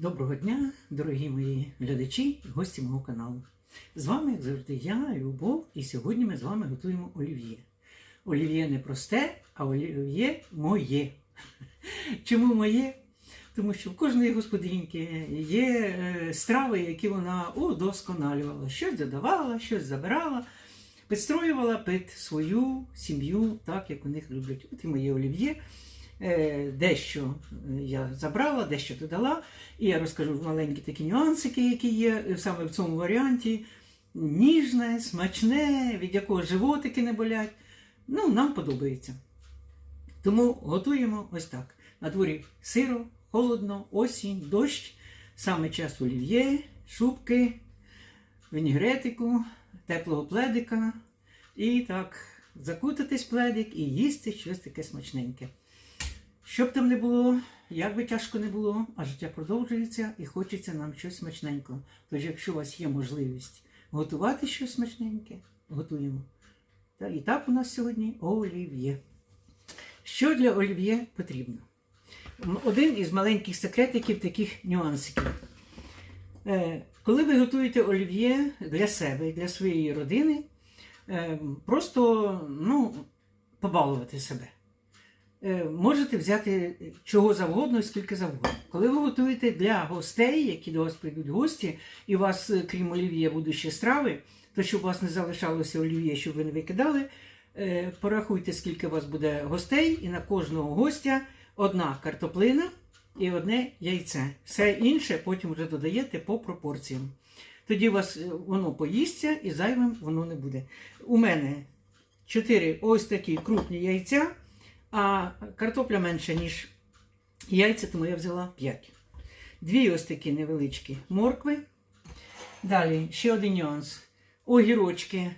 Доброго дня, дорогі мої глядачі і гості мого каналу. З вами, як завжди, я, Любов, і сьогодні ми з вами готуємо олів'є. Олів'є не просте, а олів'є моє. Чому моє? Тому що в кожної господинки є е, страви, які вона удосконалювала. Щось додавала, щось забирала, підстроювала під свою сім'ю, так як у них люблять. От і моє олів'є. Е, Дещо я забрала, дещо додала. І я розкажу маленькі такі нюансики, які є е, саме в цьому варіанті. Ніжне, смачне, від якого животики не болять. Ну, нам подобається. Тому готуємо ось так. На дворі сиро, холодно, осінь, дощ, саме час олів'є, шубки, вінігретику, теплого пледика. І так, закутатись пледик і їсти щось таке смачненьке. Щоб там не було, як би тяжко не було, а життя продовжується і хочеться нам щось смачненького. Тож, якщо у вас є можливість готувати щось смачненьке, готуємо. І так у нас сьогодні олів'є. Що для олів'є потрібно? Один із маленьких секретиків, таких нюансиків. Е, Коли ви готуєте олів'є для себе, для своєї родини, е, просто ну, побалувати себе. Е, Можете взяти чого завгодно скільки завгодно. Коли ви готуєте для гостей, які до вас прийдуть гості, і у вас, е, крім олів'є, будуть ще страви, то щоб у вас не залишалося олів'є, щоб ви не викидали, е, порахуйте, скільки у вас буде гостей, і на кожного гостя одна картоплина і одне яйце. Все інше потім вже додаєте по пропорціям. Тоді у вас е, воно поїсться і зайвим воно не буде. У мене 4 ось такі крупні яйця, а картопля менше, ніж яйця, тому я взяла 5. Дві ось такі невеличкі моркви. Далі ще один нюанс. Огірочки.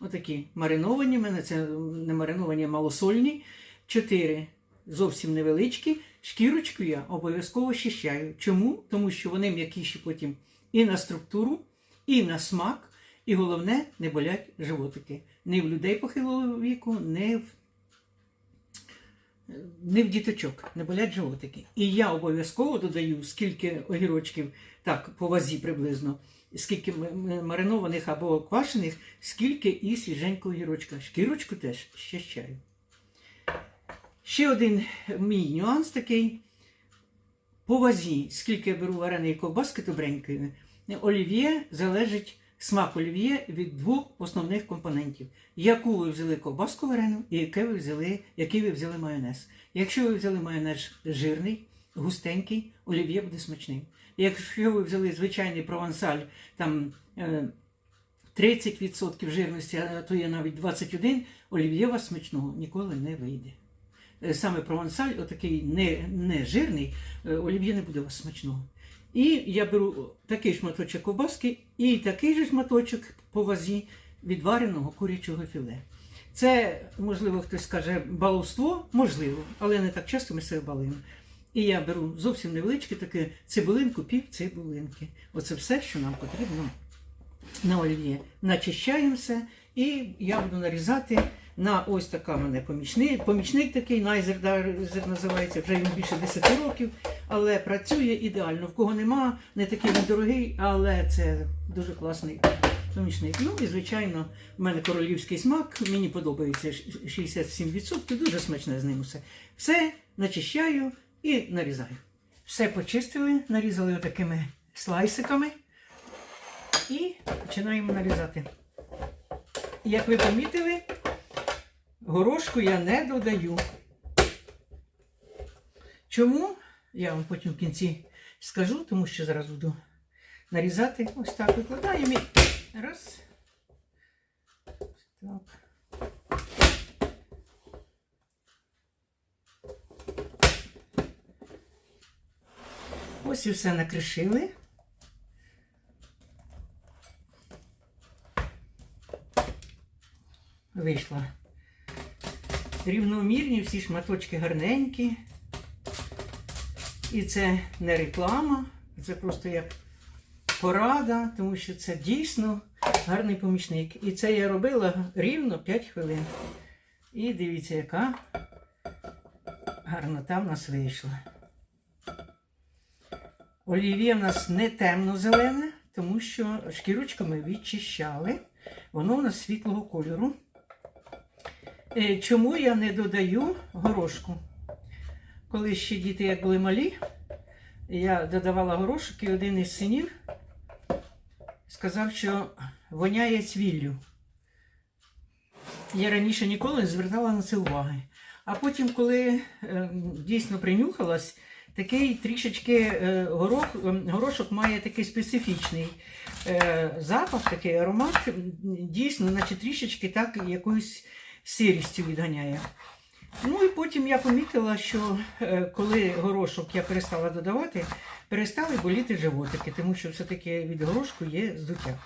Отакі мариновані. У мене це не мариновані, а малосольні. Чотири зовсім невеличкі. Шкірочку я обов'язково щищаю. Чому? Тому що вони м'якіші потім і на структуру, і на смак. І головне, не болять животики. Не в людей похилого віку, не в не в діточок, не болять животики. І я обов'язково додаю, скільки огірочків, так, по вазі приблизно, скільки маринованих або квашених, скільки і свіженького огірочка. Шкірочку теж щащаю. Ще один мій нюанс такий. По вазі, скільки я беру вареної ковбаски добренької, олів'є залежить смак олів'є від двох основних компонентів. Яку ви взяли ковбаску варену і яке ви взяли, який ви взяли майонез. Якщо ви взяли майонез жирний, густенький, олів'є буде смачним. Якщо ви взяли звичайний провансаль, там е, 30% жирності, а то є навіть 21%, олів'є вас смачного ніколи не вийде. Е, Саме провансаль, отакий не, не жирний, е, олів'є не буде у вас смачного. І я беру такий шматочок ковбаски і такий же шматочок по вазі відвареного курячого філе. Це, можливо, хтось скаже баловство, можливо, але не так часто ми себе балуємо. І я беру зовсім невеличке таке цибулинку, пів цибулинки. Оце все, що нам потрібно на олів'є. Начищаємо все, і я буду нарізати на ось така мене помічник, помічник такий, найзер називається, вже йому більше 10 років, але працює ідеально. В кого нема, не такий він дорогий, але це дуже класний помічник. Ну і звичайно, в мене королівський смак, мені подобається 67%, дуже смачне з ним усе. Все начищаю і нарізаю. Все почистили, нарізали отакими слайсиками і починаємо нарізати. Як ви помітили, горошку я не додаю. Чому? Я вам потім в кінці скажу, тому що зараз буду нарізати. Ось так викладаємо. і Раз. Так. Ось і все накришили. Вийшла рівномірні, всі шматочки гарненькі. І це не реклама, це просто як порада, тому що це дійсно гарний помічник. І це я робила рівно 5 хвилин. І дивіться, яка гарнота в нас вийшла. Олів'є в нас не темно-зелене, тому що шкірочку ми відчищали. Воно у нас світлого кольору. Е, Чому я не додаю горошку? Коли ще діти як були малі, я додавала горошок і один із синів сказав, що воняє цвіллю. Я раніше ніколи не звертала на це уваги. А потім, коли е, дійсно принюхалась, такий трішечки е, горох, е, горошок має такий специфічний е, запах, такий аромат, дійсно, наче трішечки так якоюсь сирістю відганяє. Ну і потім я помітила, що е, коли горошок я перестала додавати, перестали боліти животики, тому що все-таки від горошку є здуття.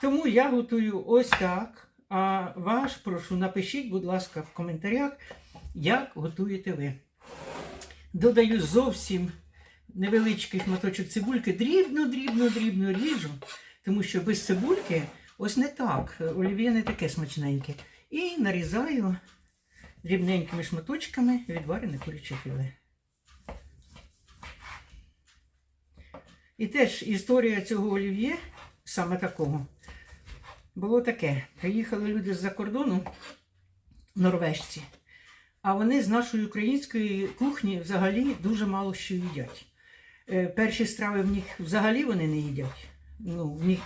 Тому я готую ось так. А ваш прошу, напишіть, будь ласка, в коментарях, як готуєте ви. Додаю зовсім невеличкий шматочок цибульки, дрібно, дрібно, дрібно ріжу, тому що без цибульки ось не так. Олів'є не таке смачненьке. І нарізаю дрібненькими шматочками відварене куряче філе. І теж історія цього олів'є, саме такого, було таке. Приїхали люди з-за кордону, норвежці, а вони з нашої української кухні взагалі дуже мало що їдять. Е, Перші страви в них взагалі вони не їдять. Ну, в них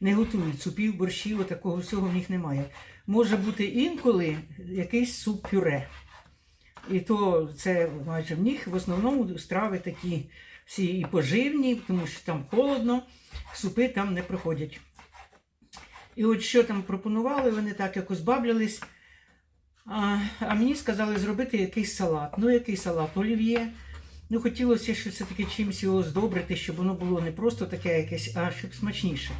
не готують супів, борщів, такого всього в них немає. Може бути інколи якийсь суп-пюре. І то це майже в них в основному страви такі всі і поживні, тому що там холодно, супи там не проходять. І от що там пропонували, вони так якось баблялись. А, а мені сказали зробити якийсь салат. Ну, який салат? Олів'є. Ну, хотілося щось все-таки чимось його здобрити, щоб воно було не просто таке якесь, а щоб смачніше.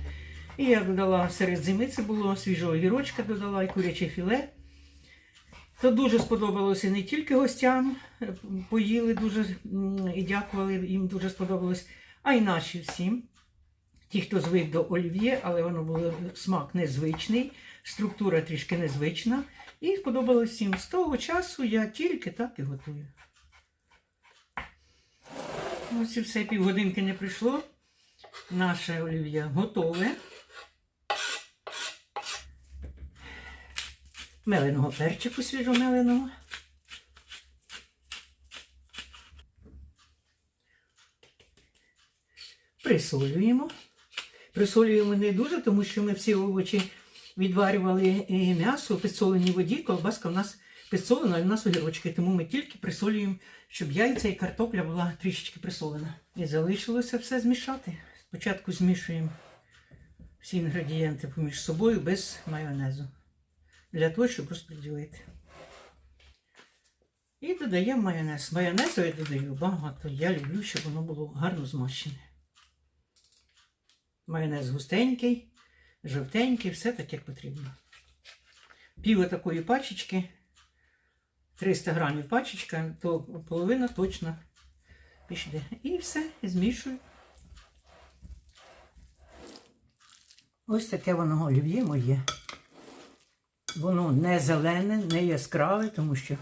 І я додала серед зими, це було свіжого гірочка, додала і куряче філе. То дуже сподобалося не тільки гостям, е, поїли дуже і дякували, їм дуже сподобалось, а й наші всім. Ті, хто звик до олів'є, але воно було смак незвичний, структура трішки незвична. І сподобалось всім. З того часу я тільки так і готую. Ось і все, півгодинки не прийшло. Наше олів'є готове. Меленого перчику свіжомеленого. Присолюємо. Присолюємо не дуже, тому що ми всі овочі відварювали і м'ясо в підсоленій воді. Колбаска в нас підсолена, а в нас огірочки, тому ми тільки присолюємо, щоб яйця і картопля була трішечки присолена. І залишилося все змішати. Спочатку змішуємо всі інгредієнти поміж собою без майонезу. Для того, щоб розподілити. І додаємо майонез. Майонезу я додаю багато. Я люблю, щоб воно було гарно змащене. Майонез густенький, жовтенький, все так, як потрібно. Пів такої пачечки, 300 грамів пачечка, то половина точно пішде. І все, змішую. Ось таке воно олів'є моє. Воно не зелене, не яскраве, тому що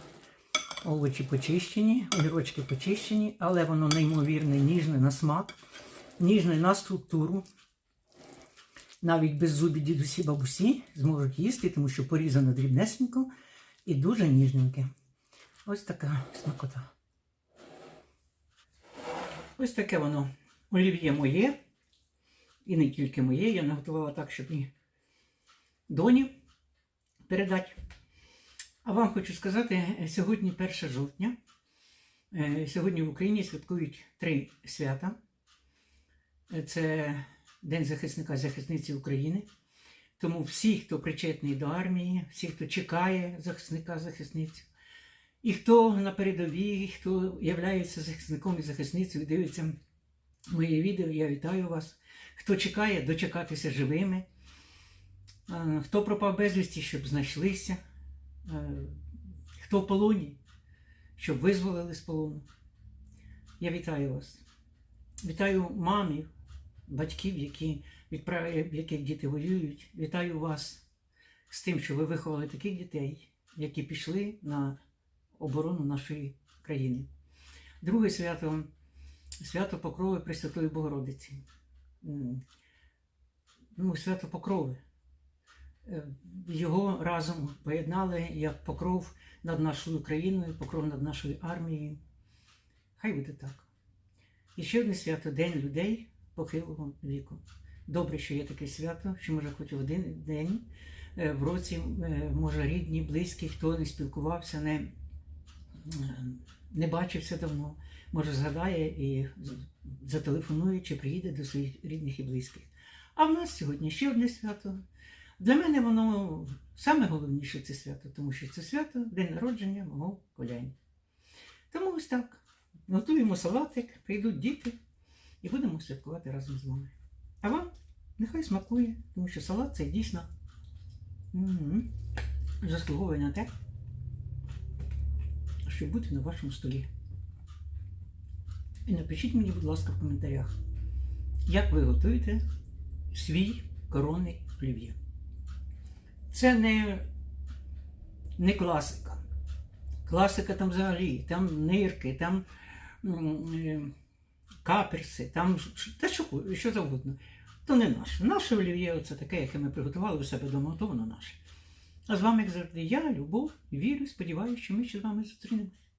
овочі почищені, огірочки почищені, але воно неймовірне, ніжне на смак, ніжне на структуру. Навіть без зубі дідусі бабусі зможуть їсти, тому що порізано дрібнесенько і дуже ніжненьке. Ось така смакота. Ось таке воно олів'є моє. І не тільки моє, я наготувала так, щоб і доні передати. А вам хочу сказати, е, сьогодні 1 жовтня. Е, Сьогодні в Україні святкують три свята. Е, Це День захисника захисниці України. Тому всі, хто причетний до армії, всі, хто чекає захисника захисницю, і хто на передовій, хто є захисником і захисницею, дивиться моє відео, я вітаю вас. Хто чекає дочекатися живими, хто пропав безвісті, щоб знайшлися, хто в полоні, щоб визволили з полону. Я вітаю вас. Вітаю мамів, батьків, які відправ... яких діти воюють. Вітаю вас з тим, що ви виховали таких дітей, які пішли на оборону нашої країни. Друге свято свято Покрови Пресвятої Богородиці. Ну, свято Покрови. Е, Його разом поєднали як покров над нашою країною, покров над нашою армією. Хай буде так. І ще одне свято День людей похилого віку. Добре, що є таке свято, що може хоч один день е, в році, е, може рідні, близькі, хто не спілкувався, не, не бачився давно, може згадає і зателефонує чи приїде до своїх рідних і близьких. А в нас сьогодні ще одне свято. Для мене воно саме головніше це свято, тому що це свято день народження мого коляня. Тому ось так. Готуємо салатик, прийдуть діти і будемо святкувати разом з вами. А вам нехай смакує, тому що салат це дійсно м, заслуговує на те, щоб бути на вашому столі. І напишіть мені, будь ласка, в коментарях, як ви готуєте свій коронний олів'є. Це не, не класика. Класика там взагалі, там нирки, там е, каперси, там те, що, що завгодно. То не наше. Наше олів'є це таке, яке ми приготували у себе вдома, то воно наше. А з вами, як завжди, я, Любов, вірю, сподіваюся, що ми ще з вами зустрінемось.